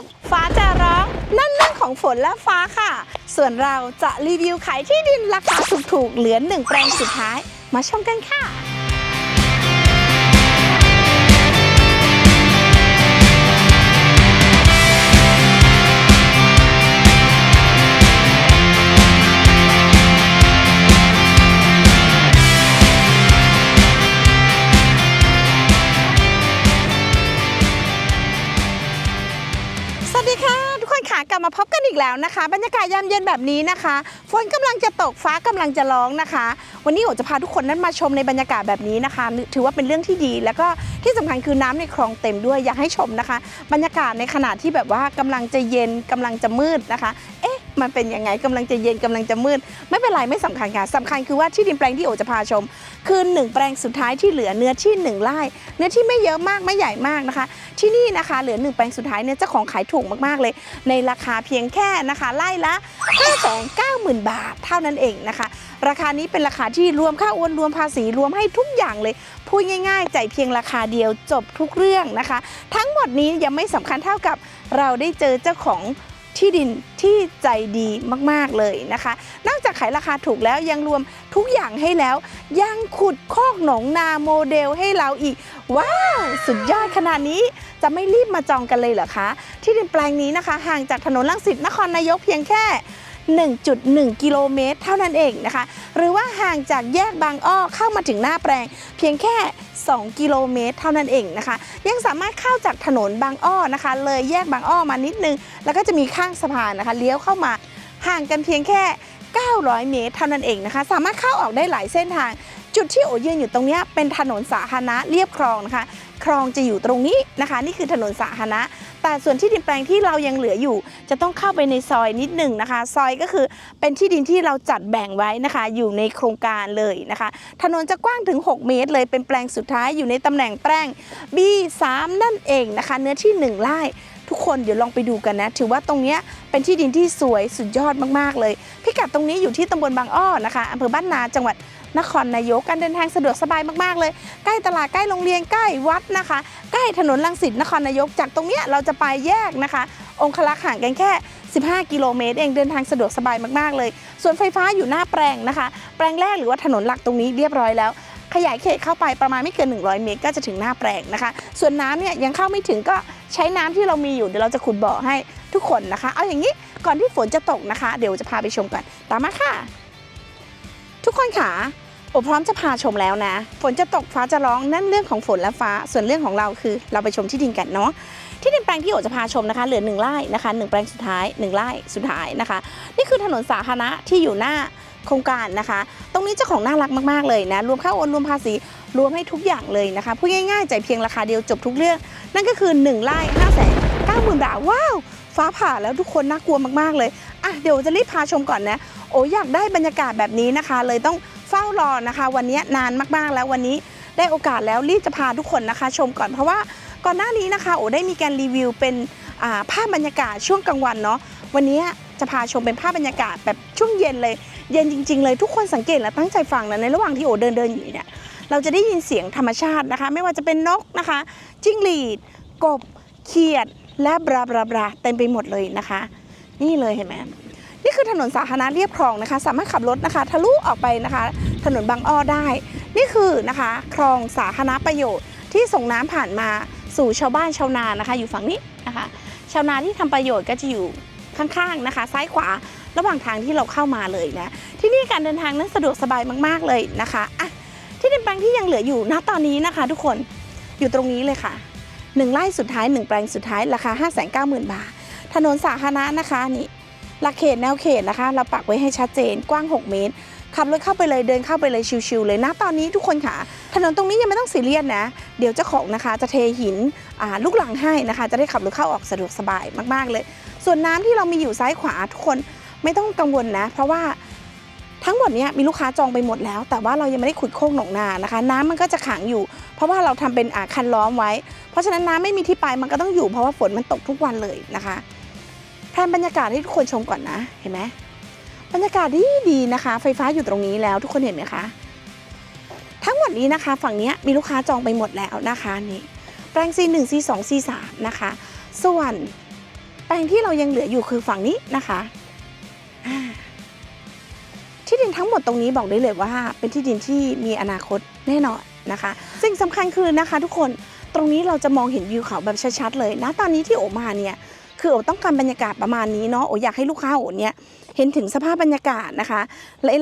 ก ฟ้าจะร้อง นั่นเรื่องของฝนและฟ้าค่ะ ส่วนเราจะรีวิวขายที่ดินราคาถูกๆ เหลือหนึ่งแปลงสุดท้าย มาชมกันค่ะ กคนค่ะกลับมาพบกันอีกแล้วนะคะ บรรยากาศยามเย็นแบบนี้นะคะ ฝนกำลังจะตกฟ้ากำลังจะร้องนะคะ วันนี้โอจะพาทุกคนนั้นมาชมในบรรยากาศแบบนี้นะคะ ถือว่าเป็นเรื่องที่ดี แล้วก็ที่สำคัญคือน้ำในคลองเต็มด้วยอยากให้ชมนะคะ บรรยากาศในขณะที่แบบว่ากำลังจะเย็นกำลังจะมืดนะคะ มันเป็นยังไงกำลังจะเย็นกำลังจะมืด ไม่เป็นไรไม่สำคัญค่ะสำคัญคือว่าที่ดินแปลงที่โอจะพาชม คือหนึ่งแปลงสุดท้ายที่เหลือเนื้อที่หนึ่งไร่เนื้อที่ไม่เยอะมากไม่ใหญ่มากนะคะ ที่นี่นะคะเหลือหนึ่งแปลงสุดท้ายเนี่ยเจ้าของขายถูกมากๆเลย ในราคาเพียงแค่นะคะไร่ละ5 9 0 0 0 0 บาทเท่านั้นเองนะคะ ราคานี้เป็นราคาที่รวมค่าโอนรวมภาษีรวมให้ทุกอย่างเลยพูดง่ายๆจ่ายเพียงราคาเดียวจบทุกเรื่องนะคะ ทั้งหมดนี้ยังไม่สำคัญเท่ากับเราได้เจอเจ้าของ ที่ดินที่ใจดีมากๆเลยนะคะ นอกจากขายราคาถูกแล้วยังรวมทุกอย่างให้แล้ว ยังขุดคอกหนองนาโมเดลให้เราอีก ว้าว สุดยอดขนาดนี้จะไม่รีบมาจองกันเลยเหรอคะ ที่ดินแปลงนี้นะคะ ห่างจากถนนลังสิตนครนายกเพียงแค่ 1.1 กิโลเมตร เท่านั้นเองนะคะ หรือว่าห่างจากแยกบางอ้อเข้ามาถึงหน้าแปลง เพียงแค่ 2 กิโลเมตร เท่านั้นเองนะคะ ยังสามารถเข้าจากถนนบางอ้อนะคะ เลยแยกบางอ้อมานิดนึง แล้วก็จะมีข้างสะพานนะคะ เลี้ยวเข้ามาห่างกันเพียงแค่ 900 เมตร เท่านั้นเองนะคะ สามารถเข้าออกได้หลายเส้นทาง จุดที่โอยืนอยู่ตรงนี้เป็นถนนสาธารณะเรียบคลองนะคะ คลองจะอยู่ตรงนี้นะคะ นี่คือถนนสาธารณะ แต่ส่วนที่ดินแปลงที่เรายังเหลืออยู่ จะต้องเข้าไปในซอยนิดหนึ่งนะคะ ซอยก็คือเป็นที่ดินที่เราจัดแบ่งไว้นะคะ อยู่ในโครงการเลยนะคะ ถนนจะกว้างถึง 6 เมตรเลยเป็นแปลงสุดท้ายอยู่ในตำแหน่งแปลง B3 นั่นเองนะคะ เนื้อที่ 1ไร่ทุกคนเดี๋ยวลองไปดูกันนะ ถือว่าตรงนี้เป็นที่ดินที่สวยสุดยอดมากๆเลย พิกัดตรงนี้อยู่ที่ตำบลบางอ้อนะคะอำเภอบ้านนาจังหวัด นครนายกการเดินทางสะดวกสบายมากๆเลย ใกล้ตลาดใกล้โรงเรียนใกล้วัดนะคะ ใกล้ถนนลังสิตนครนายกจากตรงเนี้ยเราจะไปแยกนะคะ องคลักษ์ห่างกันแค่ 15 กิโลเมตร เองเดินทางสะดวกสบายมากๆเลยส่วนไฟฟ้าอยู่หน้าแปลงนะคะ แปลงแรกหรือว่าถนนหลักตรงนี้เรียบร้อยแล้วขยายเขตเข้าไปประมาณไม่เกิน 100 เมตร ก็จะถึงหน้าแปลงนะคะ ส่วนน้ำเนี่ยยังเข้าไม่ถึงก็ใช้น้ำที่เรามีอยู่เดี๋ยวเราจะขุดบ่อให้ทุกคนนะคะ เอาอย่างนี้ก่อนที่ฝนจะตกนะคะ เดี๋ยวจะพาไปชมกันตามมาค่ะ ทุกคนค่ะ โอพร้อมจะพาชมแล้วนะ ฝนจะตกฟ้าจะร้องนั่นเรื่องของฝนและฟ้า ส่วนเรื่องของเราคือ เราไปชมที่ดินกันเนาะที่ดินแปลงที่โอจะพาชมนะคะ เหลือหนึ่งไร่นะคะหนึ่งแปลงสุดท้ายหนึ่งไร่สุดท้ายนะคะ นี่คือถนนสาธารณะที่อยู่หน้าโครงการนะคะ ตรงนี้เจ้าของน่ารักมากๆเลยนะรวมค่าโอนรวมภาษีรวมให้ทุกอย่างเลยนะคะพูดง่ายๆจ่ายเพียงราคาเดียวจบทุกเรื่อง นั่นก็คือ1ไร่5 9 0 0 0 0บาทว้าวฟ้าผ่าแล้วทุกคนน่ากลัวมากๆเลยอะเดี๋ยวจะรีบพาชมก่อนนะ โอ้อยากได้บรรยากาศแบบนี้นะคะ เลยต้อง เฝ้ารอนะคะ วันนี้นานมากๆแล้ววันนี้ได้โอกาสแล้วรีบจะพาทุกคนนะคะ ชมก่อนเพราะว่าก่อนหน้านี้นะคะโอได้มีการรีวิวเป็นภาพบรรยากาศช่วงกลางวันเนาะวันนี้จะพาชมเป็นภาพบรรยากาศแบบช่วงเย็นเลย เย็นจริง ๆ เลยทุกคนสังเกตและตั้งใจฟังนะในระหว่างที่โอเดินเดินอยู่เนี่ยเราจะได้ยินเสียงธรรมชาตินะคะ ไม่ว่าจะเป็นนกนะคะ จิ้งหรีด กบ เขียดและบราบราบราเต็มไปหมดเลยนะคะ นี่เลยเห็นไหม นี่คือถนนสาธารณะเรียบคลองนะคะ สามารถขับรถนะคะทะลุออกไปนะคะ ถนนบางอ้อได้ นี่คือนะคะคลองสาธารณประโยชน์ที่ส่งน้ำผ่านมาสู่ชาวบ้านชาวนานะคะ อยู่ฝั่งนี้นะคะ ชาวนาที่ทำประโยชน์ก็จะอยู่ข้างๆนะคะ ซ้ายขวาระหว่างทางที่เราเข้ามาเลยนะที่นี่การเดินทางนั้นสะดวกสบายมากๆเลยนะคะอะที่ดินแปลงที่ยังเหลืออยู่ณตอนนี้นะคะ ทุกคนอยู่ตรงนี้เลยค่ะหนึ่งไร่สุดท้ายหนึ่งแปลงสุดท้ายราคา 5 9 0 0 0 0 บาท ถนนสาธารณะนะคะนี่ หลักเขตแนวเขตนะคะ เราปักไว้ให้ชัดเจนกว้าง 6 เมตรขับรถเข้าไปเลยเดินเข้าไปเลยชิวๆเลยนะตอนนี้ทุกคนค่ะ ถนนตรงนี้ยังไม่ต้องซีเรียสนะ เดี๋ยวเจ้าของนะคะจะเทหินลูกหลังให้นะคะ จะได้ขับรถเข้าออกสะดวกสบายมากๆเลย ส่วนน้ำที่เรามีอยู่ซ้ายขวาทุกคนไม่ต้องกังวลนะ เพราะว่าทั้งหมดนี้มีลูกค้าจองไปหมดแล้ว แต่ว่าเรายังไม่ได้ขุดโคกหนองนานะคะ น้ำมันก็จะขังอยู่ เพราะว่าเราทำเป็นอาคันล้อมไว้ เพราะฉะนั้นน้ำไม่มีที่ไปมันก็ต้องอยู่เพราะว่าฝนมันตกทุกวันเลยนะคะ แพลนบรรยากาศให้ทุกคนชมก่อนนะเห็นไหมบรรยากาศดีดีนะคะ ไฟฟ้าอยู่ตรงนี้แล้วทุกคนเห็นไหมคะ ทั้งหมดนี้นะคะ ฝั่งนี้มีลูกค้าจองไปหมดแล้วนะคะนี่แปลง C1 C2 C3 นะคะ ส่วนแปลงที่เรายังเหลืออยู่คือฝั่งนี้นะคะที่ดินทั้งหมดตรงนี้บอกได้เลยว่า เป็นที่ดินที่มีอนาคตแน่นอนนะคะ สิ่งสำคัญคือนะคะ ทุกคนตรงนี้เราจะมองเห็นวิวเขาแบบชัดๆเลยนะตอนนี้ที่โอมาเนี่ย คือโอต้องการบรรยากาศประมาณนี้เนาะโออยากให้ลูกค้าโอเนี่ยเห็นถึงสภาพบรรยากาศนะคะ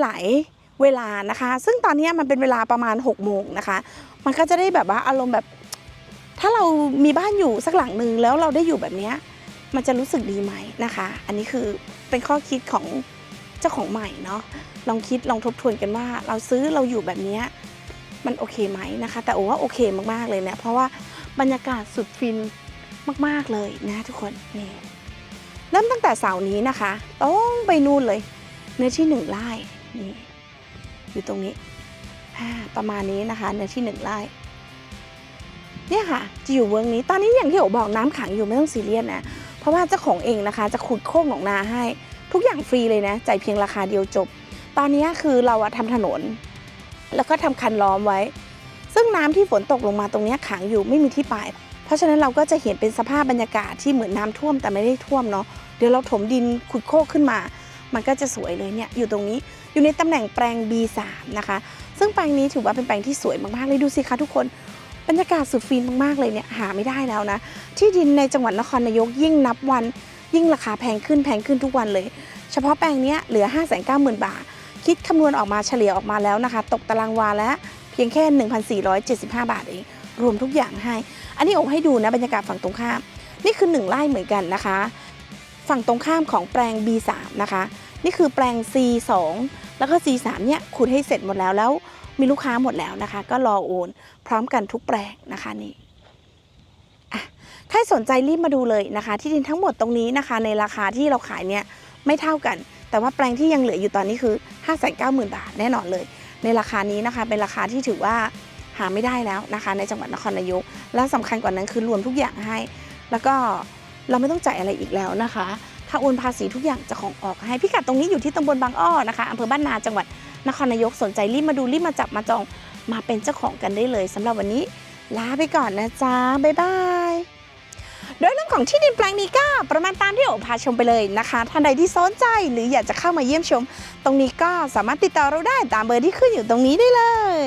หลายๆเวลานะคะ ซึ่งตอนนี้มันเป็นเวลาประมาณ6กโมงนะคะ มันก็จะได้แบบว่าอารมณ์แบบ ถ้าเรามีบ้านอยู่สักหลังหนึ่งแล้วเราได้อยู่แบบนี้มันจะรู้สึกดีไหมนะคะ อันนี้คือเป็นข้อคิดของเจ้าของใหม่เนาะลองคิดลองทบทวนกันว่า เราซื้อเราอยู่แบบนี้มันโอเคไหมนะคะ แต่โอว่าโอเคมากๆเลยเนี่ยเพราะว่าบรรยากาศสุดฟิน มาก ๆ เลยนะทุกคนนี่เริ่มตั้งแต่เสาร์นี้นะคะต้องไปนู่นเลย เนื้อที่หนึ่งไร่นี่อยู่ตรงนี้ประมาณนี้นะคะ เนื้อที่หนึ่งไร่เนี่ยค่ะจะอยู่เวิร์กนี้ตอนนี้อย่างที่โอบอกน้ำขังอยู่ไม่ต้องซีเรียสนะเพราะว่าเจ้าของเองนะคะ จะขุดโค้งหนองนาให้ ทุกอย่างฟรีเลยนะจ่ายเพียงราคาเดียวจบ ตอนนี้คือเราอะทำถนน แล้วก็ทำคันล้อมไว้ ซึ่งน้ำที่ฝนตกลงมาตรงนี้ขังอยู่ไม่มีที่ไป เพราะฉะนั้นเราก็จะเห็นเป็นสภาพบรรยากาศที่เหมือนน้ำท่วมแต่ไม่ได้ท่วมเนาะเดี๋ยวเราถมดินขุดโคกขึ้นมา มันก็จะสวยเลยเนี่ยอยู่ตรงนี้อยู่ในตำแหน่งแปลง B3 นะคะ ซึ่งแปลงนี้ถือว่าเป็นแปลงที่สวยมากๆเลยดูสิคะทุกคนบรรยากาศสุดฟินมากๆเลยเนี่ยหาไม่ได้แล้วนะ ที่ดินในจังหวัดนครนายกยิ่งนับวัน ยิ่งราคาแพงขึ้นแพงขึ้นทุกวันเลย เฉพาะแปลงเนี้ยเหลือ 5 9 0 0 0 0 บาท คิดคำนวณออกมาเฉลี่ยออกมาแล้วนะคะ ตกตารางวาแล้วเพียงแค่ 1,475 บาทเอง รวมทุกอย่างให้ อันนี้ผมให้ดูนะบรรยากาศฝั่งตรงข้าม นี่คือ 1ไร่เหมือนกันนะคะ ฝั่งตรงข้ามของแปลง B3 นะคะ นี่คือแปลง C2 แล้วก็ C3 เนี่ยขุดให้เสร็จหมดแล้วแล้วมีลูกค้าหมดแล้วนะคะ ก็รอโอน พร้อมกันทุกแปลงนะคะนี่อะใครสนใจรีบมาดูเลยนะคะ ที่ดินทั้งหมดตรงนี้นะคะ ในราคาที่เราขายเนี่ยไม่เท่ากัน แต่ว่าแปลงที่ยังเหลืออยู่ตอนนี้คือ 5 9 0 0 0 0 บาทแน่นอนเลย ในราคานี้นะคะเป็นราคาที่ถือว่า หาไม่ได้แล้วนะคะ ในจังหวัดนครนายก และสำคัญกว่านั้นคือรวมทุกอย่างให้ แล้วก็เราไม่ต้องจ่ายอะไรอีกแล้วนะคะ ถ้าโอนภาษีทุกอย่างจะของออกให้พิกัดตรงนี้อยู่ที่ตำบลบางอ้อนะคะอำเภอบ้านนาจังหวัดนครนายกสนใจรีบมาดูรีบมาจับมาจองมาเป็นเจ้าของกันได้เลยสำหรับวันนี้ลาไปก่อนนะจ๊ะ บ๊ายบาย โดยเรื่องของที่ดินแปลงนี้ก็ประมาณตามที่โอพาชมไปเลยนะคะ ท่านใดที่สนใจหรืออยากจะเข้ามาเยี่ยมชม ตรงนี้ก็สามารถติดต่อเราได้ตามเบอร์ที่ขึ้นอยู่ตรงนี้ได้เลย